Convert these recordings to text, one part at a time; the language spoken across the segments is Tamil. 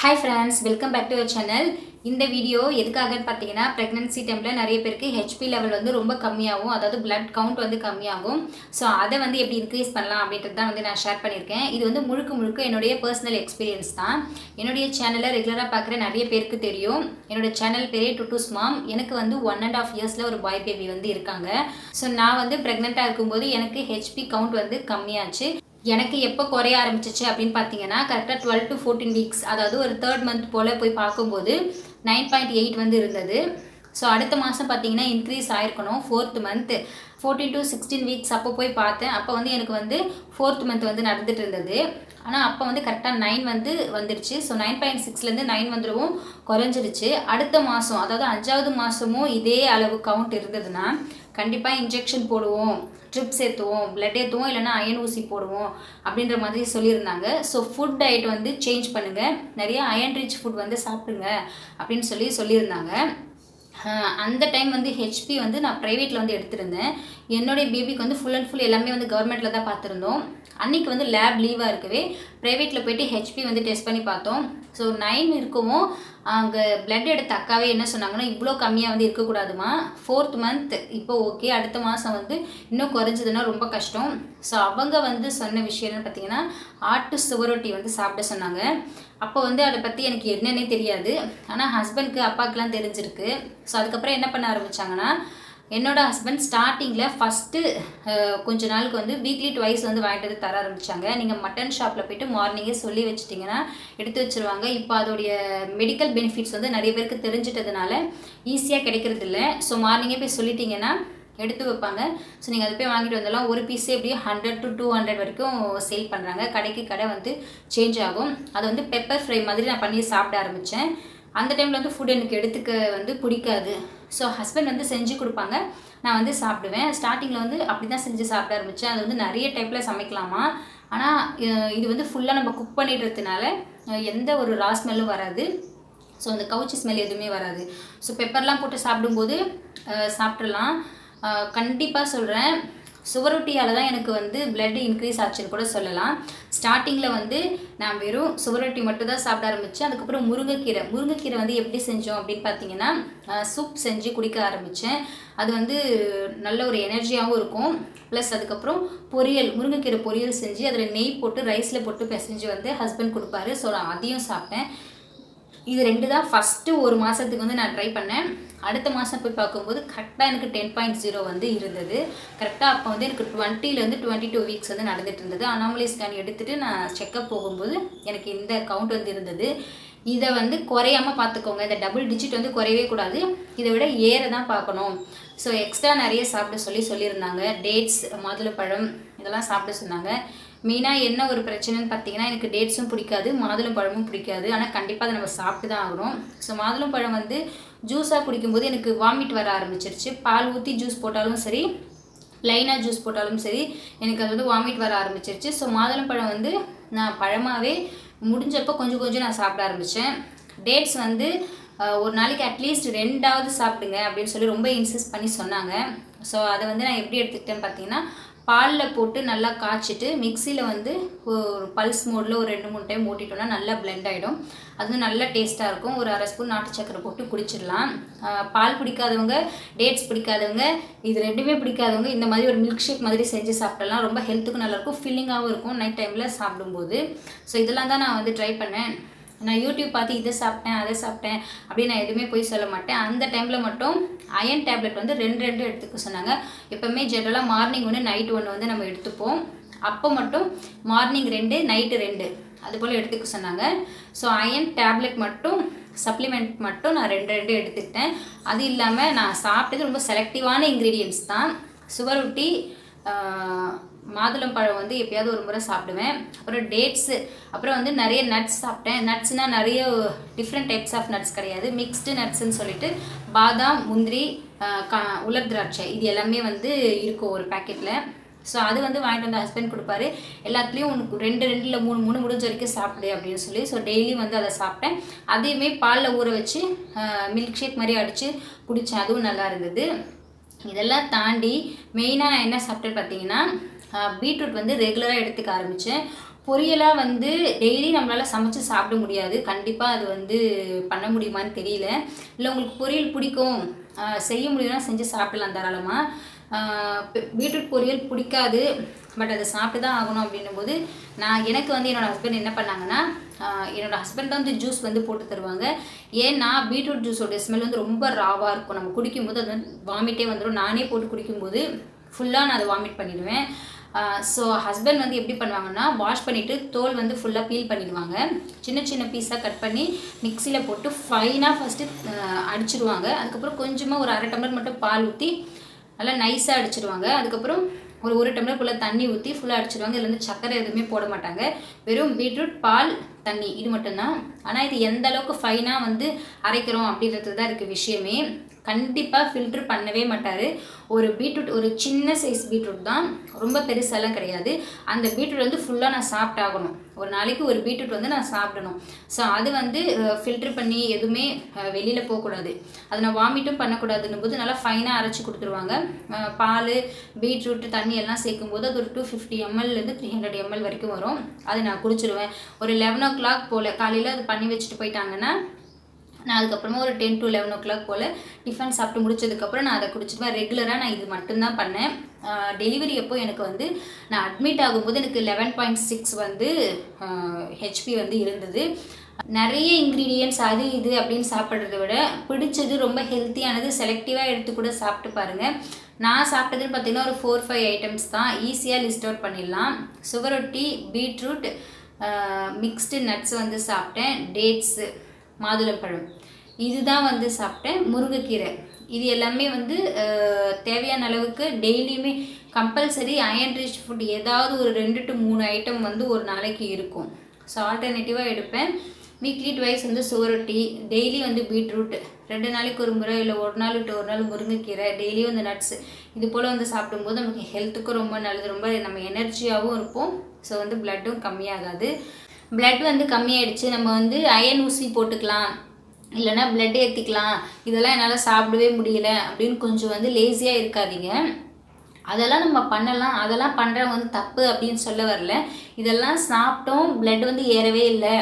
Hi friends welcome back to our channel இந்த வீடியோ எதுக்காகன்னு பார்த்தீங்கன்னா ப்ரெக்னன்சி டைமில் நிறைய பேருக்கு ஹெச்பி லெவல் வந்து ரொம்ப கம்மியாகும். அதாவது பிளட் கவுண்ட் வந்து கம்மியாகும். ஸோ அதை வந்து எப்படி இன்க்ரீஸ் பண்ணலாம் அப்படின்றது தான் வந்து நான் ஷேர் பண்ணியிருக்கேன். இது வந்து முழுக்க முழுக்க என்னுடைய பர்சனல் எக்ஸ்பீரியன்ஸ் தான். என்னுடைய சேனலை ரெகுலராக பார்க்குற நிறைய பேருக்கு தெரியும். என்னோடய சேனல் பேரே டுட்டூஸ் மாம் எனக்கு வந்து ஒன் அண்ட் ஆஃப் இயர்ஸில் ஒரு பாய் பேபி வந்து இருக்காங்க. ஸோ நான் வந்து ப்ரெக்னெண்ட்டாக இருக்கும்போது எனக்கு ஹெச்பி கவுண்ட் வந்து கம்மியாச்சு. எனக்கு எப்போ குறைய ஆரம்பிச்சிச்சு அப்படின்னு பார்த்தீங்கன்னா கரெக்டாக டுவெல் டு ஃபோர்டீன் வீக்ஸ் அதாவது ஒரு தேர்ட் மந்த் போல் போய் பார்க்கும்போது நைன் பாயிண்ட் எயிட் வந்து இருந்தது. ஸோ அடுத்த மாதம் பார்த்தீங்கன்னா இன்க்ரீஸ் ஆயிருக்கணும் fourth month fourteen to sixteen weeks அப்போ போய் பார்த்தேன். அப்போ வந்து எனக்கு வந்து ஃபோர்த் மந்த் வந்து நடந்துட்டு இருந்தது. ஆனால் அப்போ வந்து கரெக்டாக நைன் வந்து வந்துருச்சு. ஸோ நைன் பாயிண்ட் சிக்ஸ்லேருந்து நைன் வந்துடவும் குறைஞ்சிருச்சு. அடுத்த மாதம் அதாவது அஞ்சாவது மாதமும் இதே அளவு கவுண்ட் இருந்ததுன்னா கண்டிப்பாக இன்ஜெக்ஷன் போடுவோம். ட்ரிப்ஸ் ஏற்றுவோம் பிளட் ஏற்றுவோம் இல்லைன்னா அயன் ஊசி போடுவோம் அப்படின்ற மாதிரி சொல்லியிருந்தாங்க. ஸோ ஃபுட் டயட் வந்து சேஞ்ச் பண்ணுங்கள் நிறைய அயன் ரிச் ஃபுட் வந்து சாப்பிடுங்க அப்படின்னு சொல்லி சொல்லியிருந்தாங்க. அந்த டைம் வந்து ஹெச்பி வந்து நான் ப்ரைவேட்டில் வந்து எடுத்திருந்தேன். என்னுடைய பேபிக்கு வந்து ஃபுல் அண்ட் ஃபுல் எல்லாமே வந்து கவர்மெண்ட்டில் தான் பார்த்துருந்தோம். அன்றைக்கி வந்து லேப் லீவாக இருக்கவே ப்ரைவேட்டில் போயிட்டு ஹெச்பி வந்து டெஸ்ட் பண்ணி பார்த்தோம். ஸோ நைன் இருக்கவும் அங்கே பிளட் எடுத்த அக்காவே என்ன சொன்னாங்கன்னா இவ்வளோ கம்மியாக வந்து இருக்கக்கூடாதுமா. ஃபோர்த் மந்த் இப்போ ஓகே அடுத்த மாதம் வந்து இன்னும் குறைஞ்சதுன்னா ரொம்ப கஷ்டம். ஸோ அவங்க வந்து சொன்ன விஷயம் என்னன்னு பார்த்தீங்கன்னா ஆட்டு சுவரொட்டி வந்து சாப்பிட சொன்னாங்க. அப்போ வந்து அதை பற்றி எனக்கு என்னன்னே தெரியாது. ஆனால் ஹஸ்பண்ட்க்கு அப்பாவுக்குலாம் தெரிஞ்சிருக்கு. ஸோ அதுக்கப்புறம் என்ன பண்ண ஆரம்பித்தாங்கன்னா என்னோடய ஹஸ்பண்ட் ஸ்டார்டிங்கில் ஃபஸ்ட்டு கொஞ்ச நாளுக்கு வந்து வீக்லி டுவைஸ் வந்து வாங்கிட்டு வந்து தர ஆரம்பித்தாங்க நீங்கள் மட்டன் ஷாப்பில் போயிட்டு மார்னிங்கே சொல்லி வச்சிட்டிங்கன்னா எடுத்து வச்சிருவாங்க. இப்போ அதோடைய மெடிக்கல் பெனிஃபிட்ஸ் வந்து நிறைய பேருக்கு தெரிஞ்சிட்டதுனால ஈஸியாக கிடைக்கிறது இல்லை ஸோ மார்னிங்கே போய் சொல்லிட்டிங்கன்னா எடுத்து வைப்பாங்க. ஸோ நீங்கள் அது போய் வாங்கிட்டு வந்தாலும் ஒரு பீஸே எப்படியும் ஹண்ட்ரட் டு டூ ஹண்ட்ரட் வரைக்கும் சேல் பண்ணுறாங்க கடைக்கு கடை வந்து சேஞ்ச் ஆகும். அது வந்து பெப்பர் ஃப்ரை மாதிரி நான் பண்ணி சாப்பிட ஆரம்பித்தேன் அந்த டைமில் வந்து ஃபுட் எனக்கு எடுத்துக்க வந்து பிடிக்காது. ஸோ ஹஸ்பண்ட் வந்து செஞ்சு கொடுப்பாங்க. நான் வந்து சாப்பிடுவேன். ஸ்டார்டிங்கில் வந்து அப்படி தான் செஞ்சு சாப்பிட ஆரம்பித்தேன் அது வந்து நிறைய டைப்பில் சமைக்கலாமா? ஆனால் இது வந்து ஃபுல்லாக நம்ம குக் பண்ணிடுறதுனால எந்த ஒரு ரா ஸ்மெல்லும் வராது. ஸோ அந்த கவுச்சி ஸ்மெல் எதுவுமே வராது. ஸோ பெப்பர்லாம் போட்டு சாப்பிடும்போது சாப்பிட்றலாம் கண்டிப்பாக சொல்கிறேன் சுவரொட்டியால் தான் எனக்கு வந்து பிளட் இன்க்ரீஸ் ஆச்சுன்னு கூட சொல்லலாம். ஸ்டார்டிங்கில் வந்து நான் வெறும் சுவரொட்டி மட்டும் தான் சாப்பிட ஆரம்பித்தேன் அதுக்கப்புறம் முருங்கைக்கீரை. முருங்கைக்கீரை வந்து எப்படி செஞ்சோம் அப்படின்னு பார்த்தீங்கன்னா சூப் செஞ்சு குடிக்க ஆரம்பித்தேன் அது வந்து நல்ல ஒரு எனர்ஜியாகவும் இருக்கும். ப்ளஸ் அதுக்கப்புறம் பொரியல் முருங்கைக்கீரை பொரியல் செஞ்சு அதில் நெய் போட்டு ரைஸில் போட்டு பிசைஞ்சு வந்து ஹஸ்பண்ட் கொடுப்பாரு. ஸோ நான் அதையும் சாப்பிட்டேன். இது ரெண்டு தான். ஃபஸ்ட்டு ஒரு மாதத்துக்கு வந்து நான் ட்ரை பண்ணேன். அடுத்த மாதம் போய் பார்க்கும்போது கரெக்டாக எனக்கு டென் பாயிண்ட் ஜீரோ வந்து இருந்தது. கரெக்டாக அப்போ வந்து எனக்கு டுவெண்ட்டிலேருந்து டுவெண்ட்டி டூ வீக்ஸ் வந்து நடந்துட்டு இருந்தது. அனாமலி ஸ்கேன் எடுத்துகிட்டு நான் செக்கப் போகும்போது எனக்கு இந்த கவுண்ட் வந்து இருந்தது. இதை வந்து குறையாம பார்த்துக்கோங்க. இந்த டபுள் டிஜிட் வந்து குறையவே கூடாது. இதை விட ஏற தான் பார்க்கணும். ஸோ எக்ஸ்ட்ரா நிறைய சாப்பிட சொல்லி சொல்லியிருந்தாங்க. டேட்ஸ் மாதுளப்பழம் இதெல்லாம் சாப்பிட சொன்னாங்க. மெயினாக என்ன ஒரு பிரச்சனைன்னு பார்த்தீங்கன்னா எனக்கு டேட்ஸும் பிடிக்காது மாதுளம் பழமும் பிடிக்காது. ஆனால் கண்டிப்பாக அதை நம்ம சாப்பிட்டு தான் ஆகணும். ஸோ மாதுளம் பழம் வந்து ஜூஸாக குடிக்கும்போது எனக்கு வாமிட் வர ஆரம்பிச்சிருச்சு. பால் ஊற்றி ஜூஸ் போட்டாலும் சரி லைனாக ஜூஸ் போட்டாலும் சரி எனக்கு அது வந்து வாமிட் வர ஆரம்பிச்சிருச்சு. ஸோ மாதுளம்பழம் வந்து நான் பழமாகவே முடிஞ்சப்போ கொஞ்சம் கொஞ்சம் நான் சாப்பிட ஆரம்பித்தேன் டேட்ஸ் வந்து ஒரு நாளைக்கு அட்லீஸ்ட் ரெண்டாவது சாப்பிடுங்க அப்படின்னு சொல்லி ரொம்ப இன்சிஸ்ட் பண்ணி சொன்னாங்க. ஸோ அதை வந்து நான் எப்படி எடுத்துக்கிட்டேன்னு பார்த்தீங்கன்னா பாலில் போட்டு நல்லா காய்ச்சிட்டு மிக்சியில் வந்து ஒரு பல்ஸ் மோடில் ஒரு ரெண்டு மூணு டைம் ஓட்டிட்டோம்னா நல்லா பிளெண்ட் ஆகிடும் அது நல்லா நல்ல டேஸ்ட்டாக இருக்கும். ஒரு அரை ஸ்பூன் நாட்டு சக்கரை போட்டு குடிச்சிடலாம். பால் பிடிக்காதவங்க டேட்ஸ் பிடிக்காதவங்க இது ரெண்டுமே பிடிக்காதவங்க இந்த மாதிரி ஒரு மில்க் ஷேக் மாதிரி செஞ்சு சாப்பிடலாம். ரொம்ப ஹெல்த்துக்கும் நல்லாயிருக்கும். ஃபில்லிங்காகவும் இருக்கும். நைட் டைமில் சாப்பிடும்போது. ஸோ இதெல்லாம் தான் நான் வந்து ட்ரை பண்ணேன். நான் யூடியூப் பார்த்து இதை சாப்பிட்டேன் அதை சாப்பிட்டேன் அப்படின்னு நான் எதுவுமே போய் சொல்ல மாட்டேன். அந்த டைமில் மட்டும் அயன் டேப்லெட் வந்து ரெண்டு ரெண்டு எடுத்துக்க சொன்னாங்க. எப்போவுமே ஜென்ரலாக மார்னிங் ஒன்று நைட் ஒன்று வந்து நம்ம எடுத்துப்போம். அப்போ மட்டும் மார்னிங் ரெண்டு நைட்டு ரெண்டு. அது போல் எடுத்துக்க சொன்னாங்க. ஸோ அயன் டேப்லெட் மட்டும் சப்ளிமெண்ட் மட்டும் நான் ரெண்டு ரெண்டு எடுத்துக்கிட்டேன். அது இல்லாமல் நான் சாப்பிட்டது ரொம்ப செலக்டிவான இன்க்ரீடியன்ஸ் தான். சுவரொட்டி ஆஹ், மாதுளம்பழம் வந்து எப்பயாவது ஒரு முறை சாப்பிடுவேன். அப்புறம் டேட்ஸு அப்புறம் வந்து நிறைய நட்ஸ் சாப்பிட்டேன். நட்ஸ்னால் நிறைய டிஃப்ரெண்ட் டைப்ஸ் ஆஃப் நட்ஸ் கிடையாது. மிக்ஸ்டு நட்ஸ்ன்னு சொல்லிட்டு பாதாம் முந்திரி கா உலர் திராட்சை இது எல்லாமே வந்து இருக்கும் ஒரு பேக்கெட்டில் ஸோ அது வந்து வாங்கிட்டு வந்து ஹஸ்பண்ட் கொடுப்பாரு. எல்லாத்துலேயும் உனக்கு ரெண்டு ரெண்டில் மூணு மூணு முடிஞ்ச வரைக்கும் சாப்பிடு அப்படின்னு சொல்லி. ஸோ டெய்லி வந்து அதை சாப்பிட்டேன். அதையுமே பாலில் ஊற வச்சு மில்க் ஷேக் மாதிரி அடித்து குடித்தேன் அதுவும் நல்லா இருந்தது. இதெல்லாம் தாண்டி மெயினாக நான் என்ன சாப்பிட்டேன்னு பார்த்தீங்கன்னா பீட்ரூட் வந்து ரெகுலராக எடுத்துக்க ஆரம்பித்தேன் பொரியலாக வந்து டெய்லி நம்மளால் சமைச்சு சாப்பிட முடியாது. கண்டிப்பாக அது வந்து பண்ண முடியுமான்னு தெரியல. இல்லை உங்களுக்கு பொரியல் பிடிக்கும். செய்ய முடியும்னா செஞ்சு சாப்பிடலாம் தாராளமாக பீட்ரூட் பொரியல் பிடிக்காது. பட் அதை சாப்பிட்டு தான் ஆகணும் அப்படின்னும் போது நான் எனக்கு வந்து என்னோடய ஹஸ்பண்ட் என்ன பண்ணாங்கன்னா என்னோடய ஹஸ்பண்ட் வந்து ஜூஸ் வந்து போட்டு தருவாங்க. ஏன்னா பீட்ரூட் ஜூஸோட ஸ்மெல் வந்து ரொம்ப ராவாக இருக்கும். நம்ம குடிக்கும்போது அது வந்து வாமிட்டே வந்துடும் நானே போட்டு குடிக்கும்போது ஃபுல்லாக நான் அதை வாமிட் பண்ணிடுவேன். ஸோ ஹஸ்பண்ட் வந்து எப்படி பண்ணுவாங்கன்னா வாஷ் பண்ணிவிட்டு தோல் வந்து ஃபுல்லாக பீல் பண்ணிடுவாங்க. சின்ன சின்ன பீஸாக கட் பண்ணி மிக்சியில் போட்டு ஃபைனாக ஃபஸ்ட்டு அடிச்சிடுவாங்க அதுக்கப்புறம் கொஞ்சமாக ஒரு அரை டம்ளர் மட்டும் பால் ஊற்றி நல்லா நைஸாக அடிச்சிடுவாங்க அதுக்கப்புறம் ஒரு ஒரு டம்ளர் ஃபுல்லாக தண்ணி ஊற்றி ஃபுல்லாக அடிச்சிடுவாங்க இதில் வந்து சக்கரை எதுவுமே போட மாட்டாங்க. வெறும் பீட்ரூட் பால் தண்ணி. இது மட்டும்தான். ஆனால் இது எந்த அளவுக்கு ஃபைனாக வந்து அரைக்கிறோம் அப்படின்றது தான் இருக்குது விஷயமே. கண்டிப்பாக ஃபில்ட்ரு பண்ணவே மாட்டார். ஒரு பீட்ரூட் ஒரு சின்ன சைஸ் பீட்ரூட் தான் ரொம்ப பெருசாலாம் கிடையாது. அந்த பீட்ரூட் வந்து ஃபுல்லாக நான் சாப்பிட்டாகணும். ஒரு நாளைக்கு ஒரு பீட்ரூட் வந்து நான் சாப்பிடணும். ஸோ அது வந்து ஃபில்ட்ரு பண்ணி எதுவுமே வெளியில் போகக்கூடாது. அதை நான் வாமிட்டும் பண்ணக்கூடாதுன்னும் போது நல்லா ஃபைனாக அரைச்சி கொடுத்துருவாங்க. பால் பீட்ரூட் தண்ணி எல்லாம் சேர்க்கும்போது அது ஒரு டூ ஃபிஃப்டி எம்எல்லேருந்து த்ரீ ஹண்ட்ரட் எம்எல் வரைக்கும் வரும். அதை நான் குடிச்சிருவேன். ஒரு லெவன் ஓ கிளாக் போல் காலையில் அது பண்ணி வச்சுட்டு போயிட்டாங்கன்னா நான் அதுக்கப்புறமா ஒரு ten to eleven o'clock போல் டிஃபன் சாப்பிட்டு முடிச்சதுக்கப்புறம் நான் அதை குடிச்சிடுவேன் ரெகுலராக நான் இது மட்டும்தான் பண்ணேன். டெலிவரி அப்போ எனக்கு வந்து நான் அட்மிட் ஆகும்போது எனக்கு லெவன் பாயிண்ட் சிக்ஸ் வந்து ஹெச்பி வந்து இருந்தது. நிறைய இன்க்ரீடியன்ட்ஸ் அது இது அப்படின்னு சாப்பிட்றத விட பிடிச்சது ரொம்ப ஹெல்த்தியானது செலக்டிவாக எடுத்து கூட சாப்பிட்டு பாருங்கள் நான் சாப்பிட்டதுன்னு பார்த்தீங்கன்னா ஒரு ஃபோர் ஃபைவ் ஐட்டம்ஸ் தான். ஈஸியாக லிஸ்ட் அவுட் பண்ணிடலாம். சுகரொட்டி பீட்ரூட் மிக்ஸ்டு நட்ஸ் வந்து சாப்பிட்டேன். டேட்ஸு மாதுளப்பழம் இதுதான் வந்து சாப்பிட்டேன். முருங்கைக்கீரை. இது எல்லாமே வந்து தேவையான அளவுக்கு டெய்லியுமே கம்பல்சரி அயன் ரிச் ஃபுட் ஏதாவது ஒரு ரெண்டு டு மூணு ஐட்டம் வந்து ஒரு நாளைக்கு இருக்கும். ஸோ ஆல்டர்னேட்டிவாக எடுப்பேன். வீக்லி டுவைஸ் வந்து சுவரொட்டி டெய்லி வந்து பீட்ரூட். ரெண்டு நாளைக்கு ஒரு முறை இல்லை ஒரு நாள் விட்டு ஒரு நாள் முருங்கைக்கீரை டெய்லியும் வந்து நட்ஸ் இது போல் வந்து சாப்பிடும்போது நமக்கு ஹெல்த்துக்கும் ரொம்ப நல்லது. ரொம்ப நம்ம எனர்ஜியாகவும் இருப்போம். ஸோ வந்து பிளட்டும் கம்மியாகாது. பிளட் வந்து கம்மியாயிடுச்சு. நம்ம வந்து அயன் ஊசி போட்டுக்கலாம். இல்லைன்னா பிளட் ஏற்றிக்கலாம் இதெல்லாம் என்னால் சாப்பிடவே முடியல அப்படின்னு கொஞ்சம் வந்து லேசியாக இருக்காதீங்க. அதெல்லாம் நம்ம பண்ணலாம். அதெல்லாம் பண்ணுறவங்க வந்து தப்பு அப்படின்னு சொல்ல வரல. இதெல்லாம் சாப்பிட்டோம் பிளட் வந்து ஏறவே இல்லை.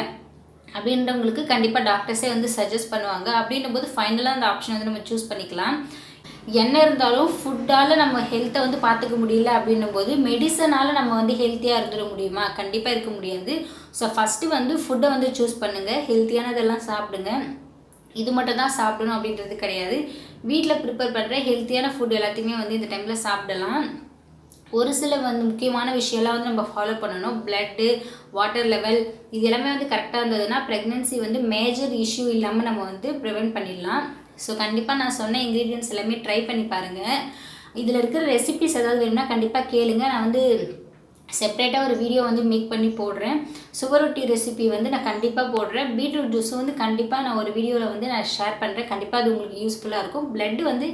அப்படின்றவங்களுக்கு கண்டிப்பாக டாக்டர்ஸே வந்து சஜஸ்ட் பண்ணுவாங்க. அப்படின்னும் போது ஃபைனலாக அந்த ஆப்ஷன் வந்து நம்ம சூஸ் பண்ணிக்கலாம். என்ன இருந்தாலும் ஃபுட்டால் நம்ம ஹெல்த்தை வந்து பார்த்துக்க முடியல அப்படின்னும் போது மெடிசனால் நம்ம வந்து ஹெல்த்தியாக இருந்துட முடியுமா? கண்டிப்பாக இருக்க முடியாது. ஸோ ஃபஸ்ட்டு வந்து ஃபுட்டை வந்து சூஸ் பண்ணுங்கள் ஹெல்த்தியானதெல்லாம் சாப்பிடுங்க. இது மட்டும் தான் சாப்பிடணும் அப்படின்றது கிடையாது. வீட்டில் ப்ரிப்பேர் பண்ணுற ஹெல்த்தியான ஃபுட் எல்லாத்தையுமே வந்து இந்த டைமில் சாப்பிடலாம். ஒரு சில வந்து முக்கியமான விஷயம்லாம் வந்து நம்ம ஃபாலோ பண்ணணும். பிளட்டு வாட்டர் லெவல் இது எல்லாமே வந்து கரெக்டாக இருந்ததுன்னா ப்ரெக்னென்சி வந்து மேஜர் இஷ்யூ இல்லாமல் நம்ம வந்து ப்ரிவெண்ட் பண்ணிடலாம். ஸோ கண்டிப்பாக நான் சொன்ன இன்க்ரீடியன்ஸ் எல்லாமே ட்ரை பண்ணி பாருங்கள் இதில் இருக்கிற ரெசிபிஸ் ஏதாவது வேணும்னா கண்டிப்பாக கேளுங்க. நான் வந்து செப்ரேட்டாக ஒரு வீடியோ வந்து மேக் பண்ணி போடுறேன். சுவரொட்டி ரெசிபி வந்து நான் கண்டிப்பாக போடுறேன். பீட்ரூட் ஜூஸ் வந்து கண்டிப்பாக நான் ஒரு வீடியோவில் வந்து நான் ஷேர் பண்ணுறேன் கண்டிப்பாக அது உங்களுக்கு யூஸ்ஃபுல்லாக இருக்கும். பிளட் வந்து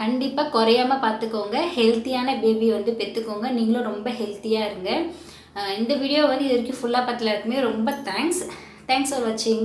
கண்டிப்பாக குறையாம பார்த்துக்கோங்க ஹெல்த்தியான பேபி வந்து பெற்றுக்கோங்க நீங்களும் ரொம்ப ஹெல்த்தியாக இருங்க. இந்த வீடியோ வந்து இது வரைக்கும் ஃபுல்லாக பார்த்துல இருக்குமே ரொம்ப தேங்க்ஸ் தேங்க்ஸ் ஃபார் வாட்சிங்